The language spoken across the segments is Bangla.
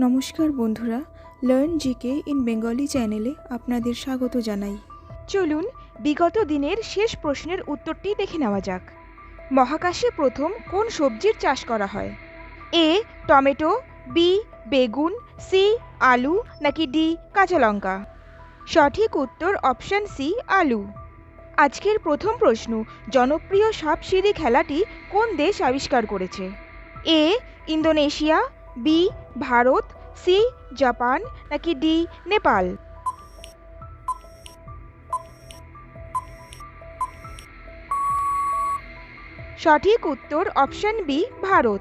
নমস্কার বন্ধুরা লার্ন জিকে ইন বেঙ্গলি চ্যানেলে আপনাদের স্বাগত জানাই। চলুন বিগত দিনের শেষ প্রশ্নের উত্তরটি দেখে নেওয়া যাক। মহাকাশে প্রথম কোন সবজির চাষ করা হয়? এ, টমেটো, বি, বেগুন, সি, আলু, নাকি ডি, কাঁচা লঙ্কা? সঠিক উত্তর অপশন সি, আলু। আজকের প্রথম প্রশ্ন, জনপ্রিয় সাপ সিঁড়ি খেলাটি কোন দেশ আবিষ্কার করেছে? A, Indonesia B, Bharat, C, Japan, নাকি ডি, নেপাল? সঠিক উত্তর অপশন বি, ভারত।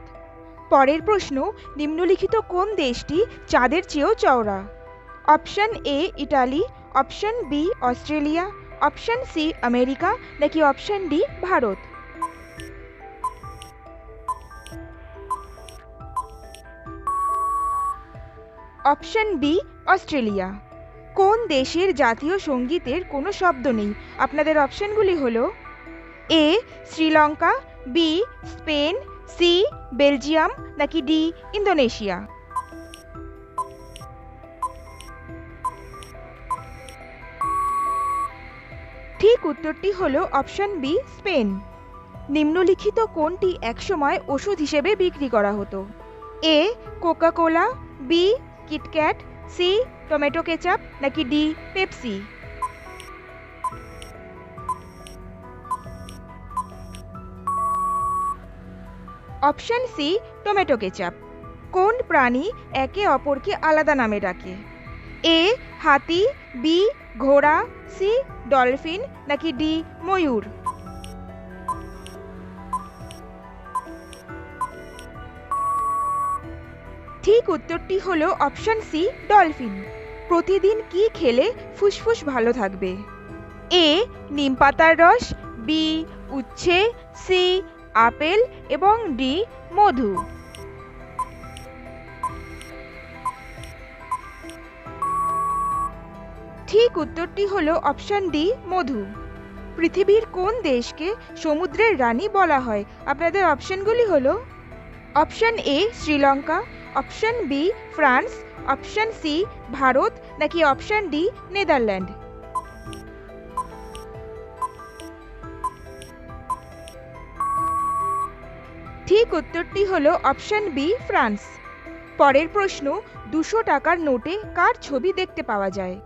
পরের প্রশ্ন, নিম্নলিখিত কোন দেশটি চাঁদের চেয়েও চওড়া? Option A, Italy, option B, Australia, option C, America, নাকি option D, Bharat? Option B, Australia. কোন দেশের জাতীয় সঙ্গীতের কোনো শব্দ নেই? আপনাদের অপশনগুলি হলো A, Sri Lanka, B, Spain, C, Belgium, নাকি ডি, ইন্দোনেশিয়া। ঠিক উত্তরটি হলো অপশন বি, স্পেন। নিম্নলিখিত কোনটি একসময় ওষুধ হিসেবে বিক্রি করা হতো? A Coca Cola B KitKat C tomato ketchup নাকি D Pepsi option C tomato ketchup কোন প্রাণী একে অপরকে আলাদা নামে ডাকে? এ হাতি বি ঘোড়া সি ডলফিন নাকি ডি ময়ূর? ঠিক উত্তরটি হলো অপশন সি, ডলফিন। প্রতিদিন কি খেলে ফুসফুস ভালো থাকবে? এ, নিম পাতার রস, বি, উচ্ছে, সি, আপেল এবং ডি, মধু। ঠিক উত্তরটি হলো অপশন ডি, মধু। পৃথিবীর কোন দেশকে সমুদ্রের রানী বলা হয়? আপনাদের অপশনগুলি হলো option A, Sri Lanka option B, France, option C, Bharat, নাকি অপশন ডি, নেদারল্যান্ড? ঠিক উত্তরটি হলো অপশন বি, ফ্রান্স। পরের প্রশ্ন, দুশো টাকার নোটে কার ছবি দেখতে পাওয়া যায়?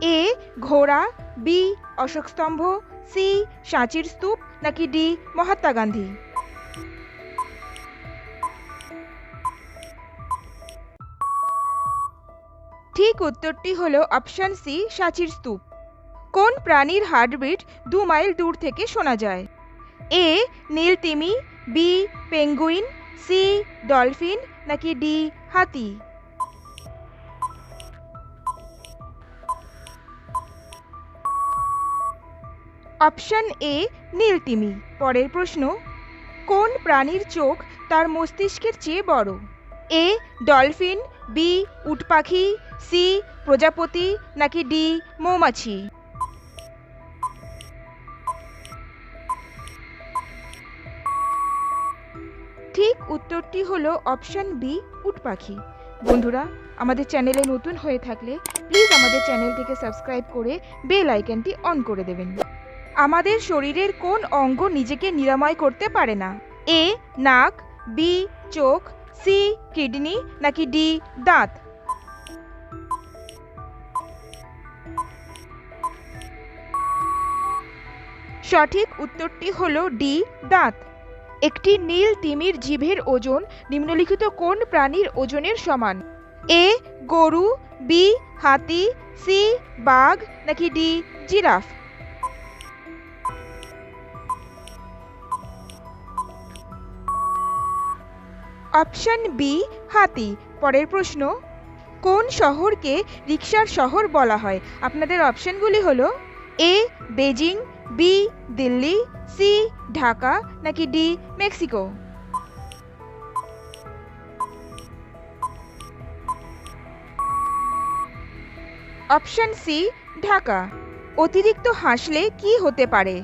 এ, ঘোড়া, বি, অশোক স্তম্ভ, সি, সাঁচির স্তূপ, নাকি ডি, মহাত্মা গান্ধী? ঠিক উত্তরটি হল অপশন সি, সাঁচির স্তূপ। কোন প্রাণীর হার্টবিট দু মাইল দূর থেকে শোনা যায়? এ, নীল তিমি, বি, পেঙ্গুইন, সি, ডলফিন, নাকি ডি, হাতি? অপশন এ নীলতিমি পরের প্রশ্ন, কোন প্রাণীর চোখ তার মস্তিষ্কের চেয়ে বড়? এ, ডলফিন, বি, উট পাখি সি, প্রজাপতি, নাকি ডি, মৌমাছি? ঠিক উত্তরটি হলো অপশন বি, উট পাখি। বন্ধুরা, আমাদের চ্যানেলে নতুন হয়ে থাকলে প্লিজ আমাদের চ্যানেলটিকে সাবস্ক্রাইব করে বেল আইকনটি অন করে দেবেন। আমাদের শরীরের কোন অঙ্গ নিজেকে নিরাময় করতে পারে না? এ, নাক, বি, চোখ, সি, কিডনি, নাকি ডি, দাঁত? সঠিক উত্তরটি হলো ডি, দাঁত। একটি নীল তিমির জিভের ওজন নিম্নলিখিত কোন প্রাণীর ওজনের সমান? এ, গরু, বি, হাতি, সি, বাঘ, নাকি ডি, জিরাফ? অপশন বি, হাতি। পরের প্রশ্ন, কোন শহরকে রিক্সার শহর বলা হয়? আপনাদের অপশনগুলি হলো, A, Beijing B, Delhi, C, Dhaka, নাকি D, Mexico? Option C, Dhaka. অতিরিক্ত হাসলে কি হতে পারে?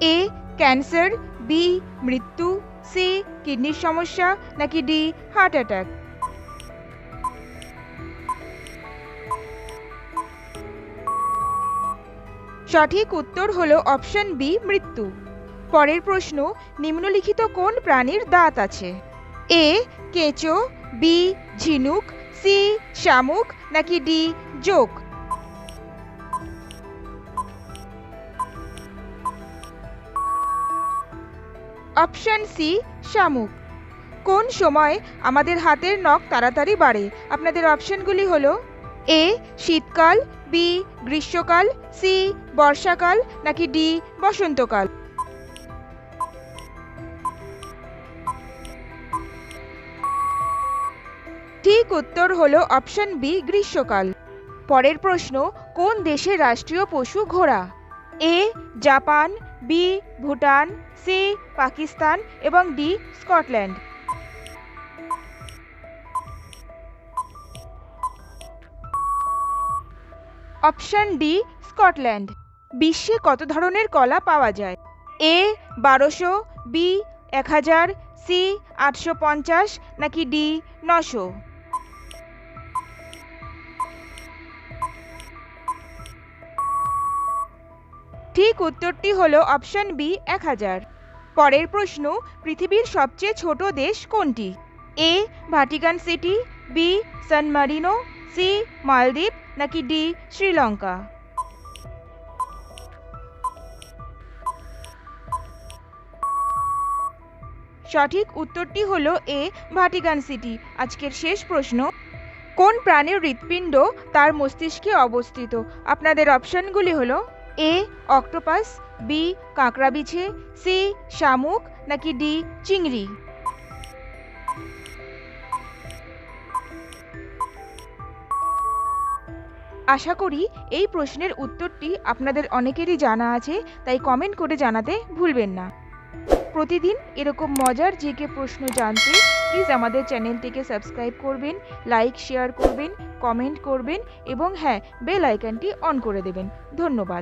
এ, ক্যান্সার, বি, মৃত্যু, সি, কিডনির সমস্যা, নাকি ডি, হার্ট অ্যাটাক? সঠিক উত্তর হলো অপশন বি, মৃত্যু। পরের প্রশ্ন, নিম্নলিখিত কোন প্রাণীর দাঁত আছে? এ, কেঁচো, বি, ঝিনুক, সি, শামুক, নাকি ডি, জোক? অপশন সি, শামুক। কোন সময় আমাদের হাতের নখ তাড়াতাড়ি বাড়ে? আপনাদের অপশনগুলি হলো, এ, শীতকাল বি, গ্রীষ্মকাল, সি, বর্ষাকাল, নাকি ডি, বসন্তকাল? ঠিক উত্তর হলো অপশন বি, গ্রীষ্মকাল। পরের প্রশ্ন, কোন দেশের রাষ্ট্রীয় পশু ঘোড়া? A, Japan, B, Bhutan, C, Pakistan এবং D, Scotland. Option D, Scotland. বিশ্বে কত ধরনের কলা পাওয়া যায়? এ, বারোশো, বি, এক হাজার, সি, আটশো পঞ্চাশ, নাকি ডি, নশো? ঠিক উত্তরটি হলো অপশন বি, এক হাজার। পরের প্রশ্ন, পৃথিবীর সবচেয়ে ছোট দেশ কোনটি? A, Vatican City, B, San Marino, C, Maldives নাকি ডি, শ্রীলঙ্কা? সঠিক উত্তরটি হল এ, ভাটিকান সিটি। আজকের শেষ প্রশ্ন, কোন প্রাণীর হৃৎপিণ্ড তার মস্তিষ্কে অবস্থিত? আপনাদের অপশনগুলি হল এ, অক্টোপাস, বি কাঁকড়া বিছে সি, শামুক, নাকি ডি, চিংড়ি? আশা করি এই প্রশ্নের উত্তরটি আপনাদের অনেকেরই জানা আছে, তাই কমেন্ট করে জানাতে ভুলবেন না। প্রতিদিন এরকম মজার যে কে প্রশ্ন জানতে প্লিজ আমাদের চ্যানেলটিকে সাবস্ক্রাইব করবেন লাইক শেয়ার করবেন কমেন্ট করবেন এবং হ্যাঁ বেল আইকনটি অন করে দেবেন। ধন্যবাদ।